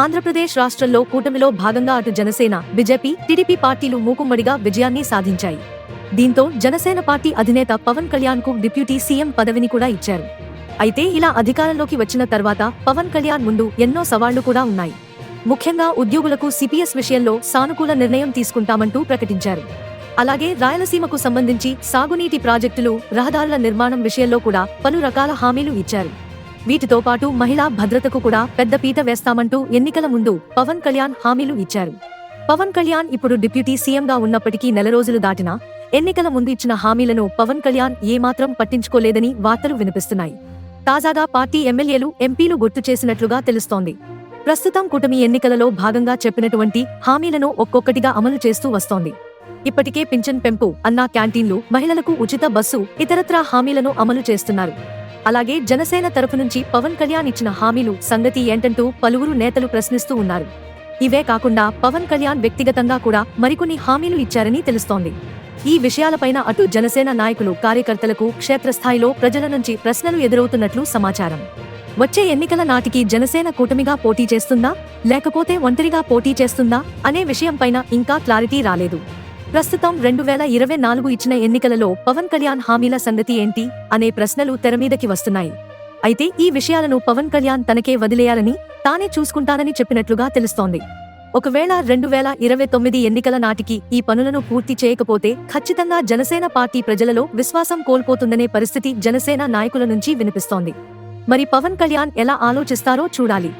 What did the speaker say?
ఆంధ్రప్రదేశ్ రాష్ట్రంలో కూటమిలో భాగంగా అటు జనసేన బీజేపీ టీడీపీ పార్టీలు మూకుమ్మడిగా విజయాన్ని సాధించాయి. దీంతో జనసేన పార్టీ అధినేత పవన్ కళ్యాణ్కు డిప్యూటీ సీఎం పదవిని కూడా ఇచ్చారు. అయితే ఇలా అధికారంలోకి వచ్చిన తర్వాత పవన్ కళ్యాణ్ ముందు ఎన్నో సవాళ్ళు కూడా ఉన్నాయి. ముఖ్యంగా ఉద్యోగులకు సిపిఎస్ విషయంలో సానుకూల నిర్ణయం తీసుకుంటామంటూ ప్రకటించారు. అలాగే రాయలసీమకు సంబంధించి సాగునీటి ప్రాజెక్టులు రహదారుల నిర్మాణం విషయంలో కూడా పలు రకాల హామీలు ఇచ్చారు. వీటితో పాటు మహిళా భద్రతకు కూడా పెద్ద పీట వేస్తామంటూ ఎన్నికల ముందు పవన్ కళ్యాణ్ హామీలు ఇచ్చారు. పవన్ కళ్యాణ్ ఇప్పుడు డిప్యూటీ సీఎంగా ఉన్నప్పటికీ నెల రోజులు దాటినా ఎన్నికల ముందు ఇచ్చిన హామీలను పవన్ కళ్యాణ్ ఏమాత్రం పట్టించుకోలేదని వార్తలు వినిపిస్తున్నాయి. తాజాగా పార్టీ ఎమ్మెల్యేలు ఎంపీలు గుర్తు చేసినట్లుగా తెలుస్తోంది. ప్రస్తుతం కూటమి ఎన్నికలలో భాగంగా చెప్పినటువంటి హామీలను ఒక్కొక్కటిగా అమలు చేస్తూ వస్తోంది. ఇప్పటికే పింఛన్ పెంపు అన్నా క్యాంటీన్లు మహిళలకు ఉచిత బస్సు ఇతరత్రా హామీలను అమలు చేస్తున్నారు. అలాగే జనసేన తరఫు నుంచి పవన్ కళ్యాణ్ ఇచ్చిన హామీలు సంగతి ఏంటంటూ పలువురు నేతలు ప్రశ్నిస్తూ ఉన్నారు. ఇవే కాకుండా పవన్ కళ్యాణ్ వ్యక్తిగతంగా కూడా మరికొన్ని హామీలు ఇచ్చారని తెలుస్తోంది. ఈ విషయాలపైన అటు జనసేన నాయకులు కార్యకర్తలకు క్షేత్రస్థాయిలో ప్రజల నుంచి ప్రశ్నలు ఎదురవుతున్నట్లు సమాచారం. వచ్చే ఎన్నికల నాటికి జనసేన కూటమిగా పోటీ చేస్తుందా లేకపోతే ఒంటరిగా పోటీ చేస్తుందా అనే విషయంపైన ఇంకా క్లారిటీ రాలేదు. ప్రస్తుతం రెండు వేల ఇరవై నాలుగు ఇచ్చిన ఎన్నికలలో పవన్ కళ్యాణ్ హామీల సంగతి ఏంటి అనే ప్రశ్నలు తెరమీదకి వస్తున్నాయి. అయితే ఈ విషయాలను పవన్ కళ్యాణ్ తనకే వదిలేయాలని తానే చూసుకుంటానని చెప్పినట్లుగా తెలుస్తోంది. ఒకవేళ రెండు వేల ఇరవై తొమ్మిది ఎన్నికల నాటికి ఈ పనులను పూర్తి చేయకపోతే ఖచ్చితంగా జనసేన పార్టీ ప్రజలలో విశ్వాసం కోల్పోతుందనే పరిస్థితి జనసేన నాయకుల నుంచి వినిపిస్తోంది. మరి పవన్ కళ్యాణ్ ఎలా ఆలోచిస్తారో చూడాలి.